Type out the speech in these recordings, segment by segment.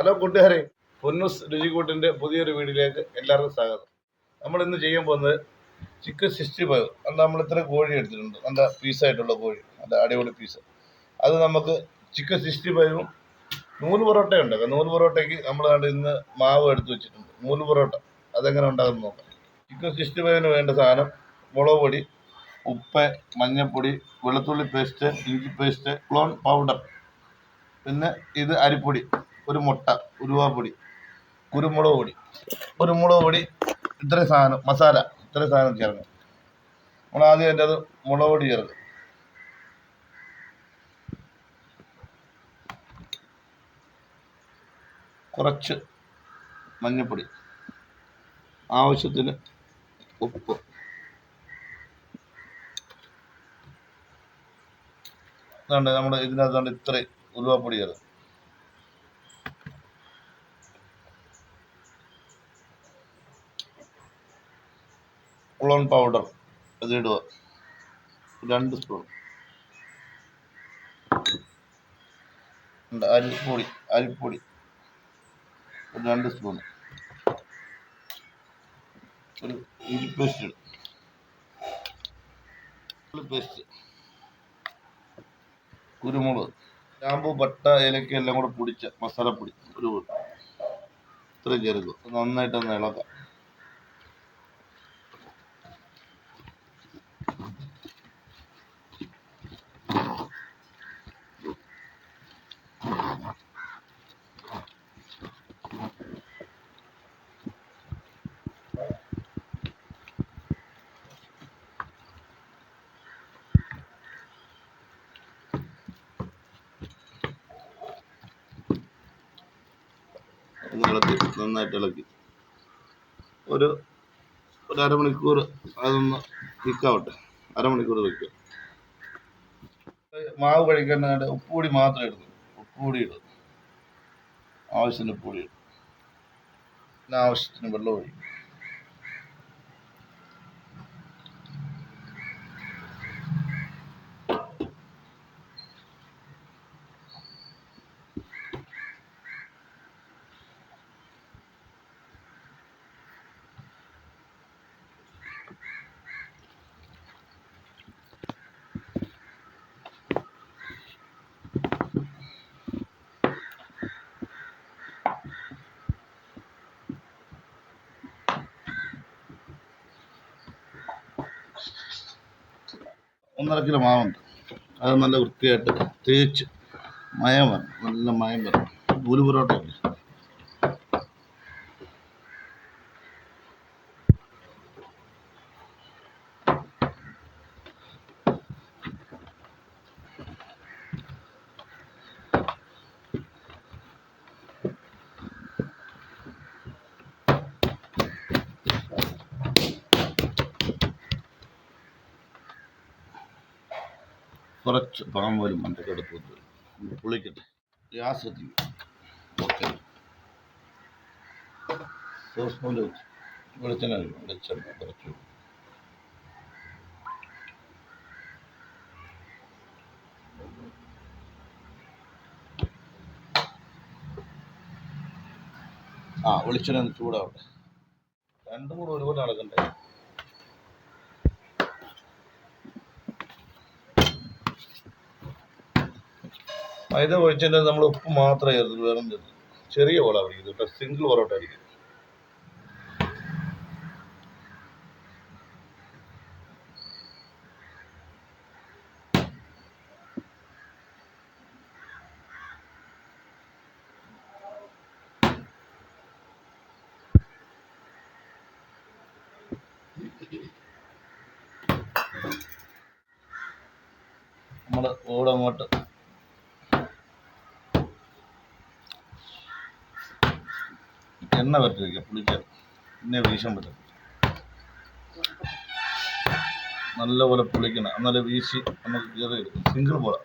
Hello കൂട്ടുകാരെ പൊന്നൂസ് രുചിക്കൂട്ടിന്റെ പുതിയൊരു വീടിലേക്ക് എല്ലാവർക്കും സ്വാഗതം. നമ്മൾ ഇന്ന് ചെയ്യാൻ പോകുന്നത് ചിക്കൻ സിക്സ്റ്റി ഫൈവ്. അത് നമ്മൾ ഇത്ര കോഴി എടുത്തിട്ടുണ്ട്. നല്ല പീസായിട്ടുള്ള കോഴി. നല്ല അടിപൊളി പീസ് അത് നമുക്ക് ചിക്കൻ സിക്സ്റ്റി ഫൈവും നൂൽ പൊറോട്ട ഉണ്ടാക്കാം നൂൽ പൊറോട്ടയ്ക്ക് നമ്മൾ ഇന്ന് മാവ് എടുത്ത് വെച്ചിട്ടുണ്ട്. നൂൽ പൊറോട്ട. അതെങ്ങനെ ഉണ്ടാകുമെന്ന് നോക്കാം. ചിക്കൻ സിക്സ്റ്റി ഫൈവിന് വേണ്ട സാധനം മുളക് പൊടി ഉപ്പ് മഞ്ഞൾപ്പൊടി വെളുത്തുള്ളി പേസ്റ്റ് ഇഞ്ചി പേസ്റ്റ് ക്ലോൺ പൗഡർ പിന്നെ ഇത് അരിപ്പൊടി ഒരു മുട്ട ഉരുവാപ്പൊടി കുരുമുളക് പൊടി. കുരുമുളക് പൊടി ഇത്രയും സാധനം മസാല ഇത്രയും സാധനം ചേർക്കണം നമ്മൾ ആദ്യം അതിന്റെ അത് മുളക് പൊടി ചേർക്കും. കുറച്ച് മഞ്ഞൾപ്പൊടി ആവശ്യത്തിന് ഉപ്പ്. ഇതുണ്ട് നമ്മുടെ ഇതിനകത്തുണ്ട് ഇത്രയും ഉലുവാപ്പൊടി ചേർക്കും ഉളോൺ പൗഡർ ഇത് ഇടുക രണ്ട് സ്പൂൺ അരിപ്പൊടി അരിപ്പൊടി. ഒരു രണ്ട് സ്പൂൺ ഒരു ഇഞ്ചി പേസ്റ്റ് പേസ്റ്റ് കുരുമുളക്. ഗ്രാമ്പു പട്ട ഏലക്ക എല്ലാം കൂടെ പൊടിച്ച മസാലപ്പൊടി. ഒരു ഇത്രയും ചേർക്കുക നന്നായിട്ടൊന്ന് ഇളക്കാം ഒന്ന് ഇളക്കി നന്നായിട്ട് ഇളക്കി. ഒരു ഒരു അരമണിക്കൂർ അതൊന്ന് വിൽക്കാവട്ടെ അരമണിക്കൂർ വെക്കുക മാവ് കഴിക്കേണ്ട ഉപ്പുപൊടി മാത്രം ഇടുന്നു ഉപ്പുപൊടി ഇടും. ആവശ്യത്തിന് ഉപ്പുപൊടി ഇടും. പിന്നെ ആവശ്യത്തിന് വെള്ളം ഒഴിക്കും. ഒന്നര കിലോ മാവുണ്ട്. അത് നല്ല വൃത്തിയായിട്ട് തേച്ച് മയം വരണം. നല്ല മയം വരണം. നൂൽ പൊറോട്ട കുറച്ച് പാമ്പോലും മണ്ടക്കെടുപ്പ് വരും പുളിക്കട്ടെ ഗ്യാസ് എത്തിക്കും ഓക്കെ. പോലെ ആ വെളിച്ചെണ്ണ ചൂടാവട്ടെ. രണ്ടും കൂടെ ഒരുപോലെ നടക്കണ്ടേ മൈദ ഒഴിച്ചിട്ട് നമ്മൾ ഉപ്പ് മാത്രമേ ചേർത്തുള്ളൂ വേറെ ചേർത്തില്ല. ചെറിയ പോള പിടിക്കുന്നത് കേട്ടോ സിംഗിൾ പൊറോട്ട അടിക്കും നമ്മൾ കൂടെ എണ്ണ വരട്ടി വയ്ക്കുക പുളിക്കാൻ പിന്നെ വീശാൻ പറ്റും നല്ലപോലെ പുളിക്കണം എന്നാലേ വീശി നമുക്ക് കയറി സിംഗിൾ പോലെ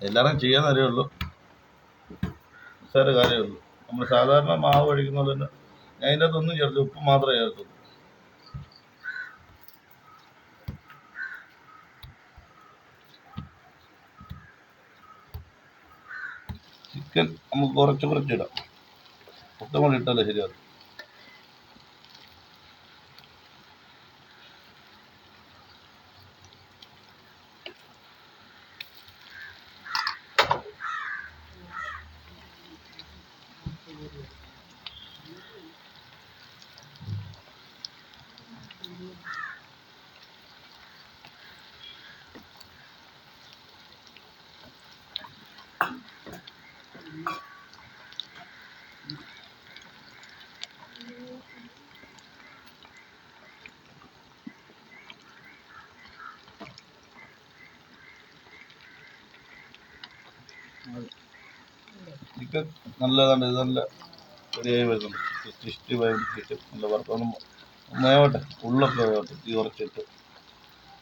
എല്ലാവരും ചെയ്യാൻ അറിയുള്ളൂ നിസ്സാര കാര്യമേ ഉള്ളൂ. നമ്മൾ സാധാരണ മാവ് കഴിക്കുന്ന തന്നെ അതിന്റെ അകത്തൊന്നും ചേർത്ത് ഉപ്പ് മാത്രമേ ചേർത്തുള്ളൂ. ചിക്കൻ നമുക്ക് കുറച്ച് ഇടാം. മൊത്തം കൂടി ഇട്ടാലേ ശരിയാകും ചിക്കൻ നല്ലതാണ് ഇത് നല്ല റെഡിയായി വരുന്നുണ്ട്. ഇഷ്ടി വേവിച്ചിട്ട് നല്ല വറുത്തൊന്നും മേവട്ടെ ഉള്ളൊക്കെ വേവട്ടെ തീ കുറച്ചിട്ട്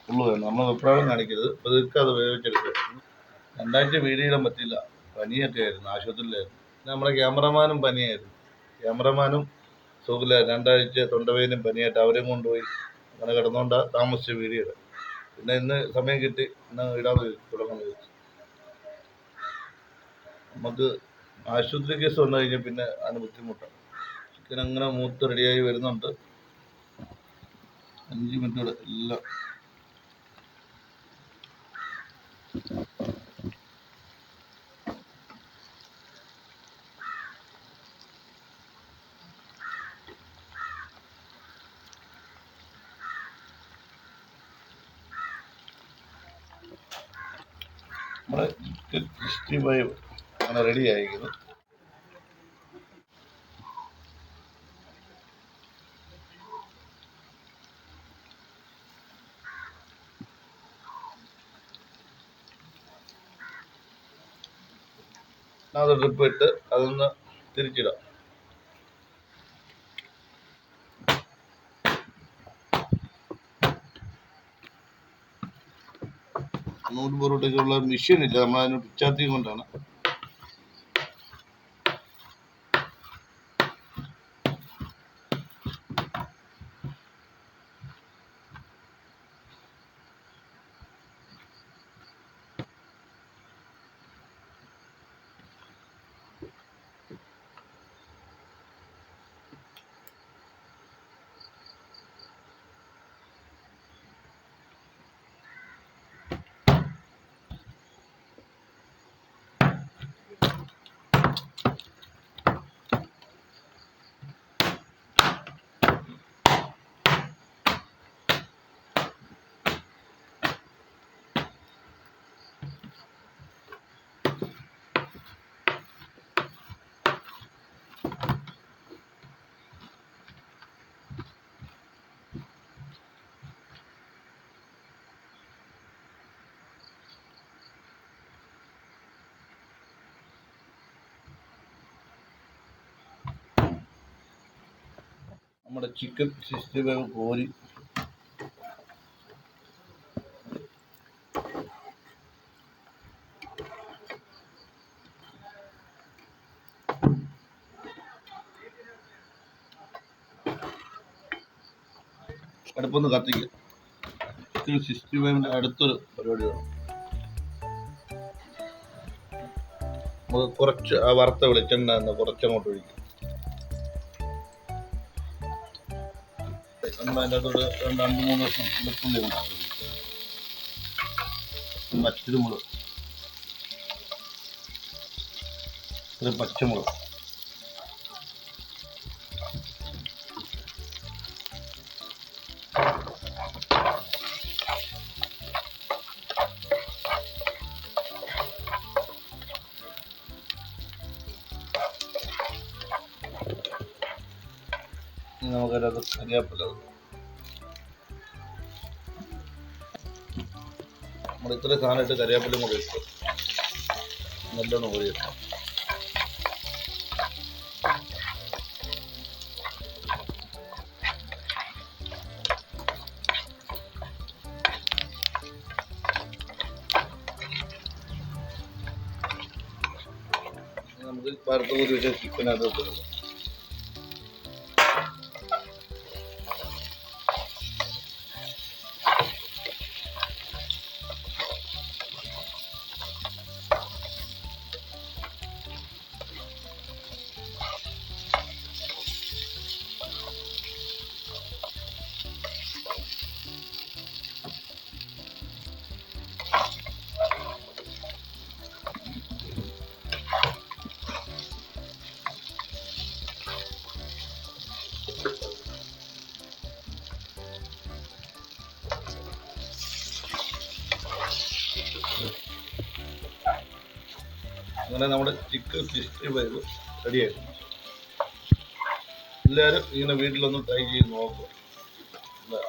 ഉള്ളു വേണം നമ്മൾ വിപ്രാവം കാണിക്കരുത്. പതുക്കെ അത് വേവിച്ചെടുക്കുക രണ്ടാഴ്ച വീടിയിടാൻ പറ്റില്ല. പനിയൊക്കെ ആയിരുന്നു ആശുപത്രിയിലായിരുന്നു. നമ്മുടെ ക്യാമറമാനും പനിയായിരുന്നു. ക്യാമറമാനും സുഖമില്ല രണ്ടാഴ്ച തൊണ്ടവേനും പനിയായിട്ട് അവരെയും കൊണ്ടുപോയി അങ്ങനെ കിടന്നുകൊണ്ട് താമസിച്ച വീഡിയോ ഇടാൻ പിന്നെ ഇന്ന് സമയം കിട്ടി ഇന്ന് ഇടാന്ന് തുടങ്ങുന്നത് നമുക്ക് ആശുപത്രി കേസ് വന്നു കഴിഞ്ഞാൽ പിന്നെ അതിന് ബുദ്ധിമുട്ടാണ്. ചിക്കൻ അങ്ങനെ മൂത്ത് റെഡിയായി വരുന്നുണ്ട്. അഞ്ച് മിനിറ്റോടെ എല്ലാം സിക്സ്റ്റി ഫൈവ് അങ്ങനെ റെഡി ആയിരിക്കുന്നു. അത് ഡ്രിപ്പ് ഇട്ട് അതൊന്ന് തിരിച്ചിടാം. നൂറ് പൊറോട്ടയ്ക്കുള്ള മെഷീൻ ഇല്ല. നമ്മൾ അതിന് പിച്ചാത്തിയും കൊണ്ടാണ്. നമ്മുടെ ചിക്കൻ സിക്സ്റ്റി ഫൈവ് കോരി. അടുപ്പൊന്ന് കത്തിക്കുക ചിക്കൻ സിക്സ്റ്റി ഫൈവിന്റെ അടുത്തൊരു പരിപാടി വേണം നമുക്ക് കുറച്ച് ആ വറുത്ത വെളിച്ചെണ്ണ കുറച്ചങ്ങോട്ട് ഒഴിക്കും. നമ്മൾ രണ്ട് മൂന്ന് വർഷം വെളുത്തുള്ളി ഉണ്ടാക്കും പച്ചമുളക് ഒരു പച്ചമുളക്. നമുക്കതിനകത്ത് കറിവേപ്പില നമ്മൾ ഇത്ര സാധനമായിട്ട് ഇട്ട് കൂടെ ഇട്ടു. നല്ലോണം കൂടി ഇട്ടു. നമുക്ക് വറുത്ത് കൂടി വെച്ച ചിക്കനകത്ത് ഇട്ടു അങ്ങനെ നമ്മുടെ ചിക്കൻ സിക്സ്റ്റി ഫൈവ് റെഡിയായിരുന്നു എല്ലാവരും ഇങ്ങനെ വീട്ടിലൊന്ന് ട്രൈ ചെയ്ത് നോക്കുക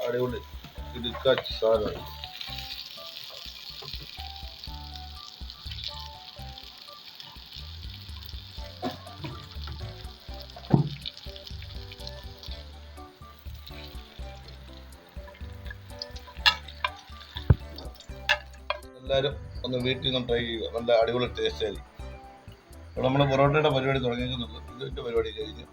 അടിപൊളി ഇടുക്കാച്ച് സാധനമാണ് എല്ലാവരും ഒന്ന് വീട്ടിൽ നിന്ന് ട്രൈ ചെയ്യുക. നല്ല അടിപൊളി ടേസ്റ്റ് ആയിരിക്കും. ഇവിടെ നമ്മൾ പൊറോട്ടയുടെ പരിപാടി തുടങ്ങിയിട്ടുള്ളൂ ഇതിന്റെ പരിപാടി കഴിഞ്ഞു.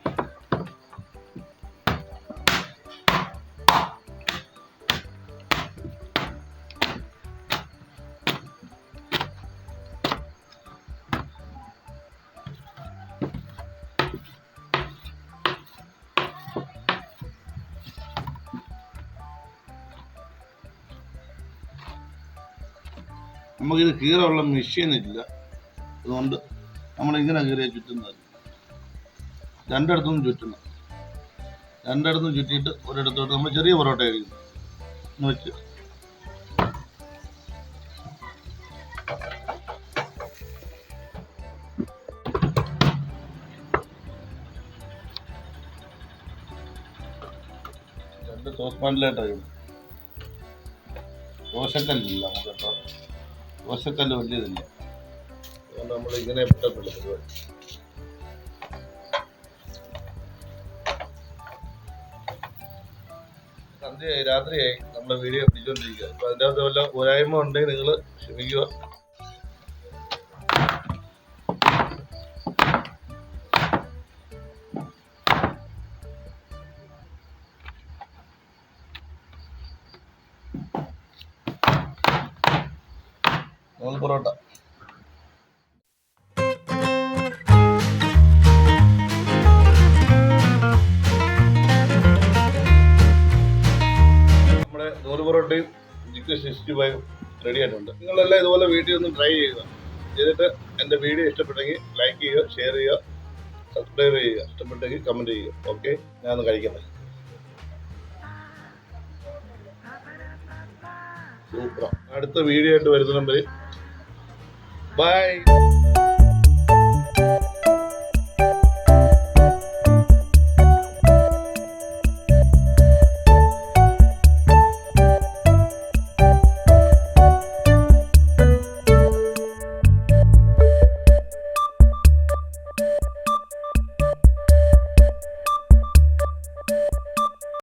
നമുക്കിത് കീറുള്ള മെഷീൻ ഇല്ല അതുകൊണ്ട് നമ്മളിങ്ങനെ കീറിയ ചുറ്റുന്നത്. രണ്ടിടത്തും ചുറ്റണം രണ്ടിടത്തും ചുറ്റിയിട്ട് ഒരിടത്തോട്ട് നമ്മൾ ചെറിയ പൊറോട്ട ആയിരിക്കും. വെച്ച്. രണ്ട് ദോശക്കല്ലില്ല നമുക്ക് ദോശക്കല്ല് വലിയതില്ല. നമ്മൾ ഇങ്ങനെ ഇഷ്ടപ്പെടില്ല പരിപാടി സന്ധ്യയായി രാത്രിയായി നമ്മുടെ വീഡിയോ പിടിച്ചോണ്ടിരിക്കുക അപ്പൊ അതിന്റെ അകത്ത് വല്ല പോരായ്മ ഉണ്ടെങ്കിൽ നിങ്ങൾ ക്ഷമിക്കുക ചിക്കൻ സിക്സ്റ്റി ഫൈവ് റെഡി ആയിട്ടുണ്ട്. നിങ്ങളെല്ലാം ഇതുപോലെ വീട്ടിൽ ഒന്ന് ട്രൈ ചെയ്യുക. ചെയ്തിട്ട് എന്റെ വീഡിയോ ഇഷ്ടപ്പെട്ടെങ്കിൽ ലൈക്ക് ചെയ്യുക ഷെയർ ചെയ്യുക സബ്സ്ക്രൈബ് ചെയ്യുക. ഇഷ്ടപ്പെട്ടെങ്കിൽ കമന്റ് ചെയ്യുക. ഓക്കെ ഞാനൊന്ന് കഴിക്കട്ടെ. സൂപ്പറാണ് അടുത്ത വീഡിയോ ആയിട്ട് വരുന്ന നമ്പർ ബൈ